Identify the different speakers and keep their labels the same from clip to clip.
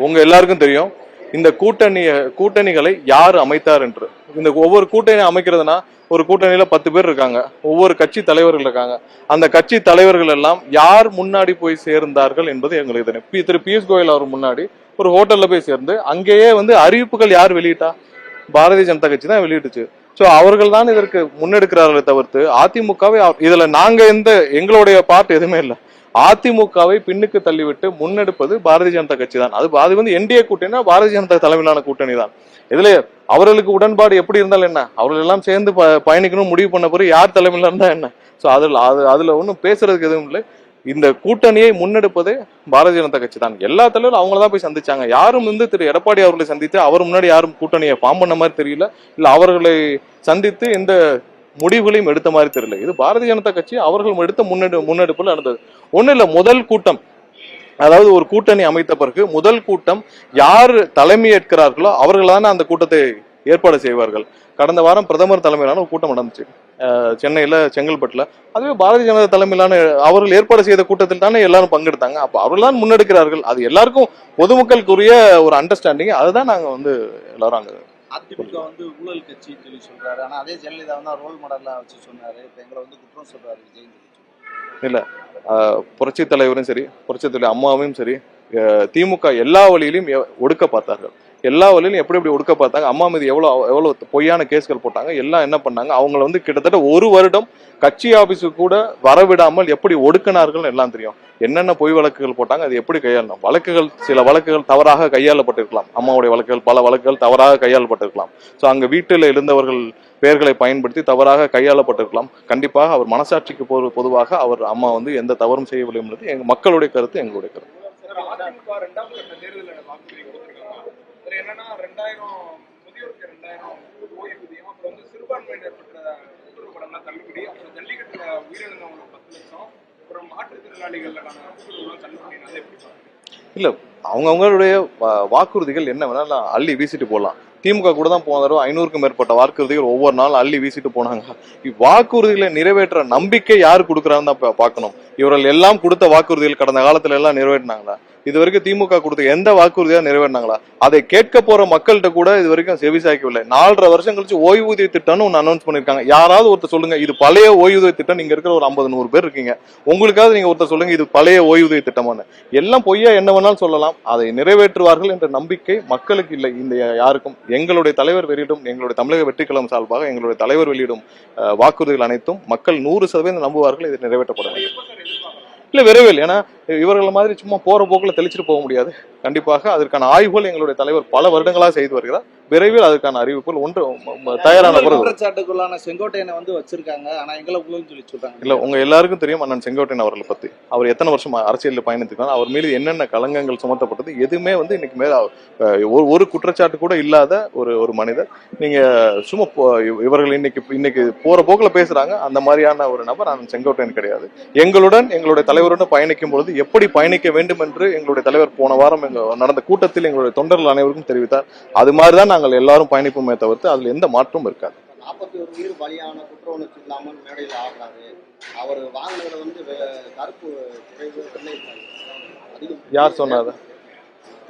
Speaker 1: உங்க எல்லாருக்கும் தெரியும் இந்த கூட்டணி கூட்டணிகளை யார் அமைத்தார் என்று. இந்த ஒவ்வொரு கூட்டணி அமைக்கிறதுனா ஒரு கூட்டணியில பத்து பேர் இருக்காங்க. ஒவ்வொரு கட்சி தலைவர்கள் இருக்காங்க. அந்த கட்சி தலைவர்கள் எல்லாம் யார் முன்னாடி போய் சேர்ந்தார்கள் என்பது எங்களுக்கு தெரியும். பி- திரு பியூஷ் கோயல் அவர் முன்னாடி ஒரு ஹோட்டல்ல போய் சேர்ந்து அங்கேயே வந்து அறிவிப்புகள் யார் வெளியிட்டா? பாரதிய ஜனதா கட்சி தான் வெளியிட்டுச்சு. ஸோ அவர்கள் தான் இதற்கு முன்னெடுக்கிறார்களே தவிர்த்து அதிமுகவே இதுல நாங்க எந்த எங்களுடைய பார்ட் எதுவுமே இல்லை. அதிமுகவை பின்னுக்கு தள்ளிவிட்டு முன்னெடுப்பது பாரதிய ஜனதா கட்சி தான் அது அது வந்து என்டிஏ கூட்டணினா பாரதிய ஜனதா தலைமையிலான கூட்டணி தான் இதுல அவர்களுக்கு உடன்பாடு எப்படி இருந்தாலும் என்ன? அவர்கள் எல்லாம் சேர்ந்து ப- பயணிக்கணும் முடிவு பண்ண பிறகு யார் தலைமையில இருந்தா என்ன? சோ அதுல அது அதுல ஒன்றும் பேசுறதுக்கு எதுவும் இல்லை. இந்த கூட்டணியை முன்னெடுப்பதே பாரதிய ஜனதா கட்சி தான் எல்லா தலைவரும் அவங்கள தான் போய் சந்திச்சாங்க. யாரும் வந்து திரு எடப்பாடி அவர்களை சந்தித்து அவர் முன்னாடி யாரும் கூட்டணியை ஃபார்ம் பண்ண மாதிரி தெரியல. இல்லை அவர்களை சந்தித்து இந்த முடிவுகளையும் எடுத்த மாதிரி தெரியல. இது பாரதிய ஜனதா கட்சி அவர்கள் எடுத்த முன்னெடு முன்னெடுப்பில் நடந்தது. ஒன்றும் இல்லை முதல் கூட்டம். அதாவது ஒரு கூட்டணி அமைத்த பிறகு முதல் கூட்டம் யார் தலைமை ஏற்கிறார்களோ அவர்கள் தானே அந்த கூட்டத்தை ஏற்பாடு செய்வார்கள். கடந்த வாரம் பிரதமர் தலைமையிலான ஒரு கூட்டம் நடந்துச்சு. சென்னையில் செங்கல்பட்டில். அதுவே பாரதிய ஜனதா தலைமையிலான அவர்கள் ஏற்பாடு செய்த கூட்டத்தில் தானே எல்லாரும் பங்கெடுத்தாங்க. அப்போ அவர்கள் தான் முன்னெடுக்கிறார்கள். அது எல்லாருக்கும் பொதுமக்களுக்குரிய ஒரு அண்டர்ஸ்டாண்டிங் அதுதான் நாங்கள் வந்து எல்லாரும் அங்கே
Speaker 2: அதிமுக வந்து ஊழல் கட்சின்னு சொல்லி சொல்றாரு. ஆனா அதே ஜெயலலிதா வந்து ரோல் மாடலா வச்சு சொன்னாரு. இப்ப எங்களை வந்து குற்றம் சொல்றாரு விஜய்
Speaker 1: புரட்சி தலைவரும் சரி புரட்சி தலைவர் அம்மாவும் சரி அஹ் திமுக எல்லா வழியிலும் ஒடுக்க பார்த்தார்கள். எல்லா வழியிலும் எப்படி எப்படி ஒடுக்க பார்த்தாங்க அம்மா மீது எவ்வளோ எவ்வளோ பொய்யான கேஸ்கள் போட்டாங்க எல்லாம் என்ன பண்ணாங்க அவங்கள வந்து கிட்டத்தட்ட ஒரு வருடம் கட்சி ஆஃபீஸுக்கு கூட வரவிடாமல் எப்படி ஒடுக்கினார்கள் எல்லாம் தெரியும். என்னென்ன பொய் வழக்குகள் போட்டாங்க அது எப்படி கையாளணும்? வழக்குகள் சில வழக்குகள் தவறாக கையாளப்பட்டிருக்கலாம். அம்மாவுடைய வழக்குகள் பல வழக்குகள் தவறாக கையாளப்பட்டிருக்கலாம். ஸோ அங்க வீட்டில் இருந்தவர்கள் பெயர்களை பயன்படுத்தி தவறாக கையாளப்பட்டிருக்கலாம். கண்டிப்பாக அவர் மனசாட்சிக்கு பொது- பொதுவாக அவர் அம்மா வந்து எந்த தவறும் செய்யவில்லை என்பது எங்கள் மக்களுடைய கருத்து எங்களுடைய கருத்து
Speaker 3: சார், அதிமுக ரெண்டாம் கட்ட தேர்தலில் வாக்குறுதி கொடுத்திருக்காங்க. அதுல என்னன்னா ரெண்டாயிரம் முதியோருக்கு ரெண்டாயிரம் ஓய்வூதியம் அப்புறம் வந்து சிறுபான்மையினர் பெற்ற கூட்டுறவு கடன்லாம் தள்ளுபடி. அப்புறம் ஜல்லிக்கட்டுல உயிரிழந்தவங்களுக்கு பத்து லட்சம். அப்புறம் மாற்றுத்திறனாளிகளுக்கான கூட்டுறவுலாம் தள்ளுபடி. அதை எப்படி
Speaker 1: இல்லை அவங்கவுங்களுடைய வாக்குறுதிகள் என்ன வேணாலும் அள்ளி வீசிட்டு போகலாம் திமுக கூட தான் போன தடவை ஐநூறுக்கும் மேற்பட்ட வாக்குறுதிகள் ஒவ்வொரு நாளும் அள்ளி வீசிட்டு போனாங்க. வாக்குறுதிகளை நிறைவேற்ற நம்பிக்கை யார் கொடுக்குறான்னு தான் பார்க்கணும். இவர்கள் எல்லாம் கொடுத்த வாக்குறுதிகள் கடந்த காலத்துல எல்லாம் நிறைவேற்றினாங்களா? இது வரைக்கும் திமுக கொடுத்த எந்த வாக்குறுதியாக நிறைவேறினாங்களா? அதை கேட்க போற மக்கள்கிட்ட கூட இது வரைக்கும் செவிசாய்க்கவில்லை. நாலரை வருஷம் கழிச்சு ஓய்வூதிய திட்டம்னு ஒன்று அனௌன்ஸ் பண்ணிருக்காங்க. யாராவது ஒருத்தர் சொல்லுங்க இது பழைய ஓய்வூதிய திட்டம். நீங்க இருக்கிற ஒரு ஐம்பது நூறு பேர் இருக்கீங்க. உங்களுக்காவது நீங்க ஒருத்தர் சொல்லுங்க இது பழைய ஓய்வூதிய திட்டமானு எல்லாம் பொய்யா என்ன வேணாலும் சொல்லலாம். அதை நிறைவேற்றுவார்கள் என்ற நம்பிக்கை மக்களுக்கு இல்லை. இந்த யாருக்கும். எங்களுடைய தலைவர் வெளியிடும் எங்களுடைய தமிழக வெற்றிக்கழகம் சார்பாக எங்களுடைய தலைவர் வெளியிடும் வாக்குறுதிகள் அனைத்தும் மக்கள் நூறு சதவீதம் நம்புவார்கள். இது
Speaker 3: நிறைவேற்றப்பட வேண்டும்.
Speaker 1: இல்ல விரைவில். ஏன்னா இவர்கள் மாதிரி சும்மா போற போக்கில் தெளிச்சிட்டு போக முடியாது. கண்டிப்பாக அதற்கான ஆய்வுகள் எங்களுடைய தலைவர் பல வருடங்களாக செய்து வருகிறார். விரைவில் அதற்கான அறிவிப்புகள் ஒன்று தயாரான பிறகு.
Speaker 2: குற்றச்சாட்டுக்குள்ளான செங்கோட்டையனை வந்து வச்சிருக்காங்க. ஆனா எங்களை ஊழல் சொல்லி சொல்றாங்க.
Speaker 1: இல்ல உங்க எல்லாருக்கும் தெரியும் அண்ணன் செங்கோட்டையன் அவர்களை பத்தி. அவர் எத்தனை வருஷம் அரசியலில் பயணித்துக்கான அவர் மீது என்னென்ன களங்கங்கள் சுமத்தப்பட்டது எதுவுமே வந்து இன்னைக்கு மேல ஒரு குற்றச்சாட்டு கூட இல்லாத ஒரு ஒரு மனிதர். நீங்க சும்மா இவர்கள் இன்னைக்கு இன்னைக்கு போற போக்குல பேசுறாங்க. அந்த மாதிரியான ஒரு நபர் அண்ணன் செங்கோட்டையன் கிடையாது. எங்களுடன் எங்களுடைய தலைவருடன் பயணிக்கும் பொழுது எப்படி பயணிக்க வேண்டும் என்று எங்களுடைய தலைவர் போன வாரம் நடந்த கூட்டத்தில் எங்களுடைய தொண்டர்கள் அனைவருக்கும் தெரிவித்தார். அது மாதிரி தான் நாங்கள் எல்லாரும் பயணிப்போமே தவிர்த்து அதுல எந்த மாற்றமும் இருக்காது.
Speaker 4: நாற்பத்தி ஒரு உயிர் பலியான குற்ற உணர்ச்சி இல்லாமல் மேடையில் ஆடுறாரு. அவர் வாங்கினதுல வந்து கருப்பு குறைவு வெள்ளை அதிகம்
Speaker 1: யார் சொன்னாது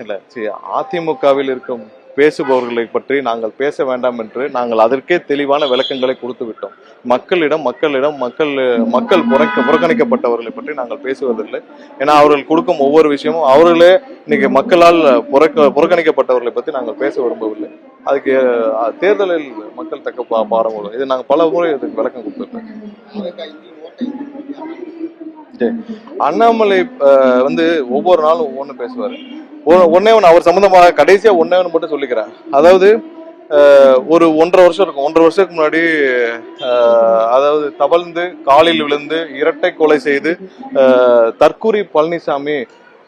Speaker 1: இல்ல சரி அதிமுகவில் இருக்கும் பேசுபவர்களை பற்றி நாங்கள் பேச வேண்டாம் என்று நாங்கள் அதற்கே தெளிவான விளக்கங்களை கொடுத்து விட்டோம். மக்களிடம் மக்களிடம் மக்கள் மக்கள் புறக்க புறக்கணிக்கப்பட்டவர்களை பற்றி நாங்கள் பேசுவதில்லை. ஏன்னா அவர்கள் கொடுக்கும் ஒவ்வொரு விஷயமும் அவர்களே இன்னைக்கு மக்களால் புறக்க புறக்கணிக்கப்பட்டவர்களை பற்றி நாங்கள் பேச விரும்பவில்லை. அதுக்கு தேர்தலில் மக்கள் தக்க பாடம் இது நாங்கள் பல முறை இதுக்கு விளக்கம் கொடுத்துருக்கோம்.
Speaker 4: அதற்கு
Speaker 1: அண்ணாமலை வந்து ஒவ்வொரு நாளும் ஒவ்வொன்று பேசுவார். ஒன்னே ஒன்று அவர் சம்மந்தமாக கடைசியா ஒன்னே ஒன்று மட்டும் சொல்லிக்கிறேன் அதாவது ஒரு ஒன்றரை வருஷம் இருக்கும். ஒன்றரை வருஷத்துக்கு முன்னாடி அதாவது தவழ்ந்து காலில் விழுந்து இரட்டை கொலை செய்து அஹ், தற்கூரி பழனிசாமி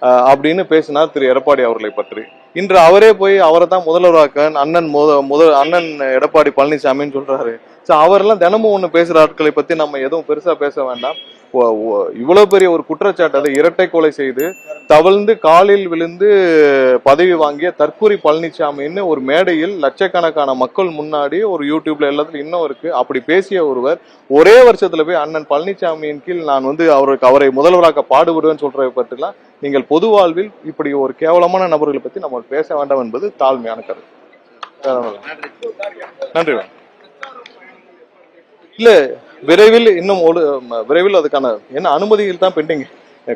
Speaker 1: அஹ், அப்படின்னு பேசினார் திரு. எடப்பாடி அவர்களை பற்றி. இன்று அவரே போய் அவரை தான் முதல்வராக்க அண்ணன் முத முதல் அண்ணன் எடப்பாடி பழனிசாமின்னு சொல்றாரு. ஸோ அவரெல்லாம் தினமும் ஒன்று பேசுகிற ஆட்களை பற்றி நம்ம எதுவும் பெருசாக பேச வேண்டாம். இவ்வளோ இவ்வளவு பெரிய ஒரு குற்றச்சாட்டு அதை இரட்டை கொலை செய்து தவழ்ந்து காலில் விழுந்து பதவி வாங்கிய தற்கூரி பழனிசாமின்னு ஒரு மேடையில் லட்சக்கணக்கான மக்கள் முன்னாடி ஒரு யூடியூப்ல எல்லாத்துலயும் இன்னும் இருக்கு. அப்படி பேசிய ஒருவர் ஒரே வருஷத்துல போய் அண்ணன் பழனிசாமியின் கீழ் நான் வந்து அவருக்கு அவரை முதல்வராக பாடுபடுவேன்னு சொல்றதை பற்றிலாம் நீங்கள் பொது வாழ்வில் இப்படி ஒரு கேவலமான நபர்களை பத்தி நம்ம பேச வேண்டாம் என்பது தாழ்மையான கருத்து. நன்றி. மேம். இல்ல விரைவில் இன்னும் ஒரு விரைவில் அதுக்கான என்ன அனுமதிகள் தான் பெண்டிங்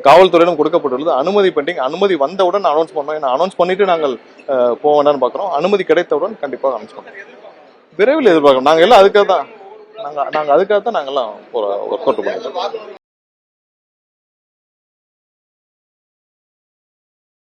Speaker 1: காவல்துறையிடம் கொடுக்கப்பட்டுள்ளது. அனுமதி பெண்டிங் அனுமதி வந்தவுடன் அனௌன்ஸ் பண்ணோம் ஏன்னா அனௌன்ஸ் பண்ணிட்டு நாங்கள் போக வேண்டாம்னு பார்க்குறோம் அனுமதி கிடைத்தவுடன் கண்டிப்பாக அனௌன்ஸ் விரைவில் எதிர்பார்க்கணும். நாங்கள் எல்லாம் அதுக்காக தான் நாங்கள் நாங்கள் அதுக்காக தான் நாங்கள்லாம் ஒர்க் அவுட் பண்ணிட்டோம்